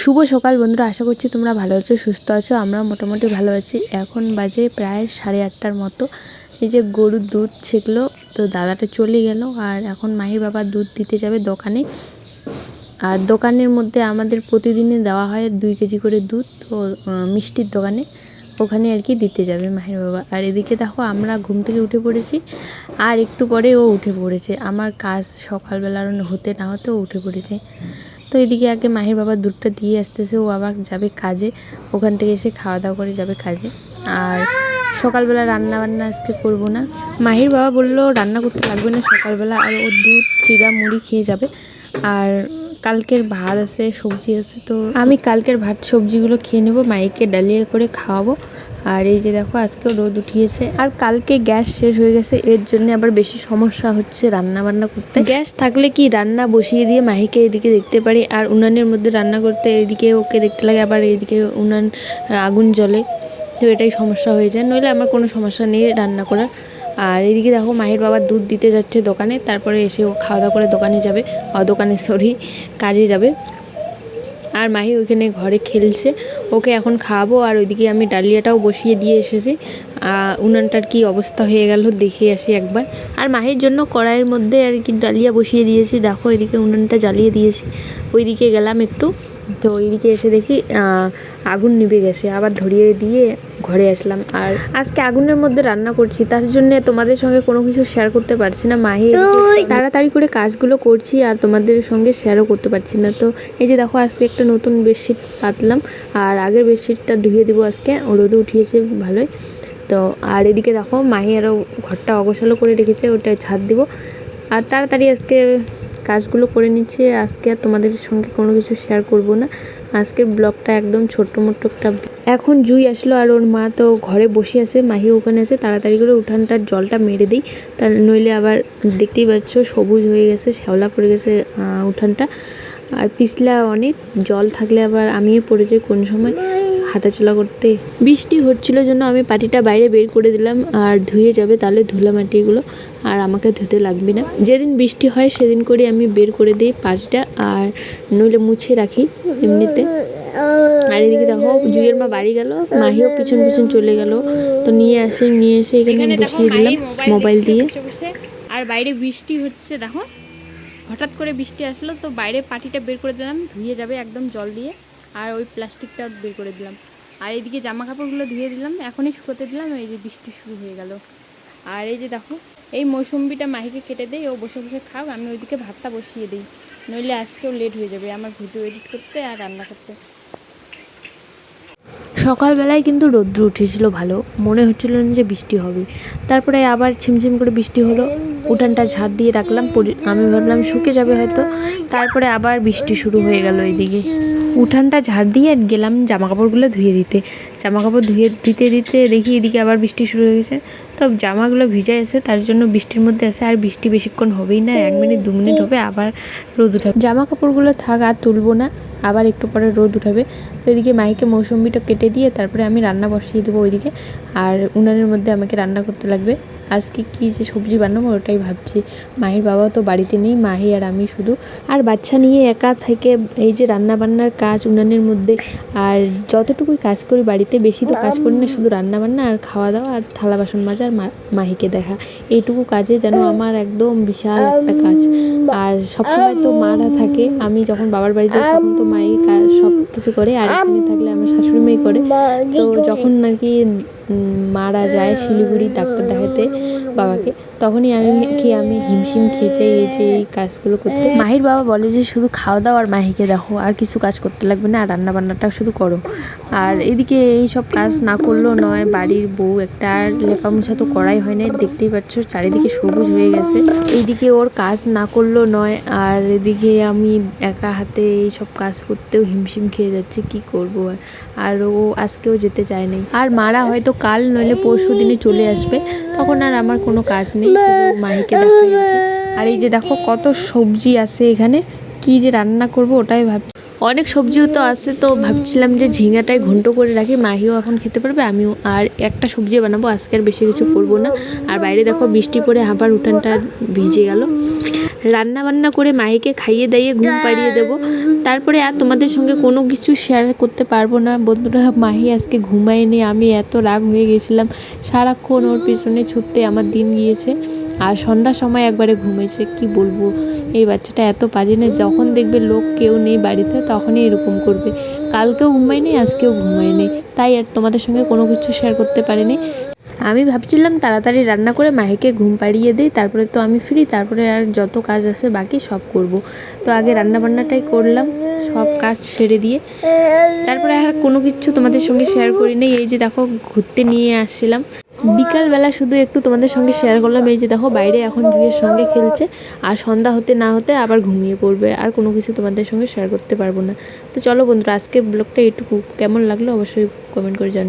শুভ সকাল বন্ধুরা, আশা করছি তোমরা ভালো আছো, সুস্থ আছো, আমরা মোটামুটি ভালো আছি। এখন বাজে প্রায় সাড়ে আটটার মতো। এই যে গরুর দুধ ছেঁকলো, তো দাদাটা চলে গেল, আর এখন মাহির বাবা দুধ দিতে যাবে দোকানে। আর দোকানের মধ্যে আমাদের প্রতিদিনে দেওয়া হয় দুই কেজি করে দুধ, তো মিষ্টির দোকানে। ওখানে আর কি দিতে যাবে মাহির বাবা। আর এদিকে দেখো, আমরা ঘুম থেকে উঠে পড়েছি, আর একটু পরে ও উঠে পড়েছে। আমার কাজ সকালবেলা হতে না হতে ও উঠে পড়েছে। তো এদিকে আগে মাহির বাবা দুধটা দিয়ে আসতেছে, ও আবার যাবে কাজে। ওখান থেকে এসে খাওয়া দাওয়া করে যাবে কাজে। আর সকালবেলা রান্না বান্না আজকে করব না। মাহির বাবা বলল, রান্না করতে লাগবে না সকালবেলা। আর ও দুধ চিরা মুড়ি খেয়ে যাবে। আর কালকের ভাত আছে, সবজি আছে, তো আমি কালকের ভাত, সবজিগুলো খেয়ে নেব মাইকে ডালিয়ে করে খাওয়াবো। আর এই যে দেখো আজকে রোদ উঠিয়েছে। আর কালকে গ্যাস শেষ হয়ে গেছে, এর জন্য আবার বেশি সমস্যা হচ্ছে রান্না বান্না করতে। গ্যাস থাকলে কি রান্না বসিয়ে দিয়ে মাহিকে এদিকে দেখতে পারি? আর উনানের মধ্যে রান্না করতে এদিকে ওকে দেখতে লাগে, আবার এদিকে উনান আগুন জ্বলে। তো এটাই সমস্যা হয়ে যায়। নইলে আমার কোনো সমস্যা নেই রান্না করার। আর এদিকে দেখো, মাহির বাবা দুধ দিতে যাচ্ছে দোকানে, তারপরে এসে ও খাওয়া দাওয়া করে দোকানে যাবে। দোকানে সরি কাজে যাবে। আর মাহি ওইখানে ঘরে খেলছে। ওকে এখন খাওয়াবো আর ওইদিকে আমি ডালিয়াটাও বসিয়ে দিয়ে এসেছি। উনানটার কি অবস্থা হয়ে গেল দেখে আসি একবার। আর মাহির জন্য কড়াইয়ের মধ্যে আর কি ডালিয়া বসিয়ে দিয়েছি। দেখো এদিকে উনানটা জ্বালিয়ে দিয়েছি। ওইদিকে গেলাম একটু। তো ওইদিকে এসে দেখি আগুন নিভে গেছে। আবার ধরিয়ে দিয়ে ঘরে আসলাম। আর আজকে আগুনের মধ্যে রান্না করছি। তার জন্য তোমাদের সঙ্গে কোনো কিছু শেয়ার করতে পারছি না। মাহি তাড়াতাড়ি করে কাজগুলো করছি আর তোমাদের সঙ্গে শেয়ারও করতে পারছি না। তো এই যে দেখো আজকে একটা নতুন বেডশিট পাতলাম। আর আগের বেডশিটটা ধুয়ে দিব আজকে। রোদে উঠিয়েছে ভালোই। তো আর এদিকে দেখো মাহি আরও ঘরটা অগোছালো করে রেখেছে ওটা ছাদ দিব। আর তাড়াতাড়ি আজকে কাজগুলো করে নিচ্ছে, আজকে আর তোমাদের সঙ্গে কোনো কিছু শেয়ার করব না। আজকের ব্লগটা একদম ছোট্ট মোট্ট একটা এখন জুই আসলো আর ওর মা তো ঘরে বসে আছে, মাহি ওখানে আছে, তাড়াতাড়ি করে উঠানটার জলটা মেরে দিই। তার নইলে আবার দেখতেই পাচ্ছ সবুজ হয়ে গেছে, শ্যাওলা পড়ে গেছে উঠানটা। আর পিছলা অনেক, জল থাকলে আবার আমিও পড়ে যাই কোন সময়। হাঁটাচলা করতে? বৃষ্টি হচ্ছিল জন্য আমি পাটিটা বাইরে বের করে দিলাম আর ধুয়ে যাবে তাহলে ধুলা মাটিগুলো আর আমাকে ধুতে লাগবে না। যেদিন বৃষ্টি হয় সেদিন করে আমি বের করে দিই পাটিটা আর নইলে মুছে রাখি এমনিতে। আর এদিকে দেখো জুইয়ের মা বাড়ি গেল মাহিও পিছন পিছন চলে গেল। তো নিয়ে আসলে নিয়ে এসে এখানে বসিয়ে দিলাম মোবাইল দিয়ে। আর বাইরে বৃষ্টি হচ্ছে দেখো। হঠাৎ করে বৃষ্টি আসলো তো বাইরে পাটিটা বের করে দিলাম ধুয়ে যাবে একদম জল দিয়ে। আর ওই প্লাস্টিকটা বের করে দিলাম। আর এইদিকে জামা কাপড়গুলো ধুয়ে দিলাম, এখনই শুকোতে দিলাম, এই যে বৃষ্টি শুরু হয়ে গেল। আর এই যে দেখো, এই মৌসুম্বিটা মাহিকে কেটে দেই, ও বসে বসে খাও আমি ওইদিকে ভাতটা বসিয়ে দিই। নইলে আজকেও লেট হয়ে যাবে আমার ভিডিও এডিট করতে আর রান্না করতে। সকালবেলায় কিন্তু রৌদ্র উঠেছিল ভালো। মনে হচ্ছিল না যে বৃষ্টি হবে। তারপরে আবার ছিমছিম করে বৃষ্টি হলো। উঠানটা ঝাড় দিয়ে রাখলাম। আমি ভাবলাম শুকে যাবে হয়তো। তারপরে আবার বৃষ্টি শুরু হয়ে গেল এইদিকে উঠানটা ঝাড় দিয়ে গেলাম জামা কাপড়গুলো ধুয়ে দিতে। জামা কাপড় ধুয়ে দিতে দিতে দেখি এদিকে আবার বৃষ্টি শুরু হয়ে গেছে। তো জামাগুলো ভিজে আছে, তার জন্য বৃষ্টির মধ্যে আছে, আর বৃষ্টি বেশিক্ষণ হবেই না, এক মিনিট, দু মিনিট হবে, আবার রোদ উঠাবে। জামা কাপড়গুলো থাক, আর তুলবো না, আবার একটু পরে রোদ উঠাবে। তো এদিকে মাইকে মৌসম্বিটা কেটে দিয়ে, তারপরে আমি রান্না বসিয়ে দেবো ওইদিকে, আর উনানের মধ্যে আমাকে রান্না করতে লাগবে। আজকে কি যে সবজি বানাবো ওটাই ভাবছি। মাহির বাবা তো বাড়িতে নেই, মাহি আর আমি শুধু। আর বাচ্চা নিয়ে একা থেকে এই যে রান্না বান্নার কাজ উনানের মধ্যে, আর যতটুকুই কাজ করি বাড়িতে বেশি তো কাজ করি না, শুধু রান্না বান্না আর খাওয়া দাওয়া আর থালা বাসন মাজা আর মাহিকে দেখা। এইটুকু কাজে যেন আমার একদম বিশাল একটা কাজ। আর সবসময় তো মারা থাকে, আমি যখন বাবার বাড়ি যাই তখন তো মাই কাজ সব কিছু করে, আর এখানে থাকলে আমার শাশুড়ি মেয়ে করে। তো যখন নাকি মারা যায় শিলিগুড়ি ডাক্তার দেখাতে বাবাকে, তখনই আমি কি আমি হিমশিম খেয়ে এই যে এই কাজগুলো করতে মাহির বাবা বলে যে শুধু খাওয়া দাওয়া আর মাহিকে দেখো, আর কিছু কাজ করতে লাগবে না, আর রান্না বান্নাটা শুধু করো। আর এদিকে এই সব কাজ না করলেও নয়, বাড়ির বউ একটা আর লেপা মোছা তো করাই হয় না দেখতেই পাচ্ছ চারিদিকে সবুজ হয়ে গেছে। এইদিকে ওর কাজ না করলেও নয়, আর এদিকে আমি একা হাতে এই সব কাজ করতেও হিমশিম খেয়ে যাচ্ছে, কি করব? আর আর ও আজকেও যেতে চায়নি আর মারা হয়তো কাল নইলে পরশু দিনে চলে আসবে, তখন আর আমার কোনো কাজ নেই মাহিকে দেখাই আর এই যে দেখো কত সবজি আছে এখানে, কি যে রান্না করব ওটাই ভাবছি। অনেক সবজিও তো আছে, তো ভাবছিলাম যে ঝিঙাটাই ঘন্ট করে রাখি, মাহিও এখন খেতে পারবে, আমিও আর একটা সবজি বানাবো, আজকে আর বেশি কিছু করব না। আর বাইরে দেখো বৃষ্টি পড়ে আবার উঠানটা ভিজে গেল। রান্না বান্না করে মাহিকে খাইয়ে দাইয়ে ঘুম পাড়িয়ে দেবো। তারপরে আর তোমাদের সঙ্গে কোনো কিছু শেয়ার করতে পারব না। বন্ধুরা, মাহি আজকে ঘুমায়নি, আমি এত রাগ হয়ে গেছিলাম। সারাক্ষণ ওর পিছনে ছুটতে আমার দিন গিয়েছে। আর সন্ধ্যার সময় একবারে ঘুমিয়েছে কি বলব? এই বাচ্চাটা এত পাজে না, যখন দেখবে লোক কেউ নেই বাড়িতে, তখনই এরকম করবে। কালকেও ঘুমায়নি, আজকেও ঘুমায়নি। তাই আর তোমাদের সঙ্গে কোনো কিছু শেয়ার করতে পারিনি। আমি ভাবছিলাম তাড়াতাড়ি রান্না করে মাহিকে ঘুম পাড়িয়ে দিই, তারপরে তো আমি ফ্রি তারপরে আর যত কাজ আছে বাকি সব করব। তো আগে রান্না বান্নাটাই করলাম, সব কাজ ছেড়ে দিয়ে। তারপরে আর কোনো কিছু তোমাদের সঙ্গে শেয়ার করি নাই। এই যে দেখো, ঘুরতে নিয়ে আসছিলাম। বিকালবেলা শুধু একটু তোমাদের সঙ্গে শেয়ার করলাম। এই যে দেখো, বাইরে এখন জুয়ের সঙ্গে খেলছে। আর সন্ধ্যা হতে না হতে আবার ঘুমিয়ে পড়বে। আর কোনো কিছু তোমাদের সঙ্গে শেয়ার করতে পারব না। তো চলো বন্ধুরা, আজকের ব্লগটা এইটুকু। কেমন লাগল অবশ্যই কমেন্ট করে জানি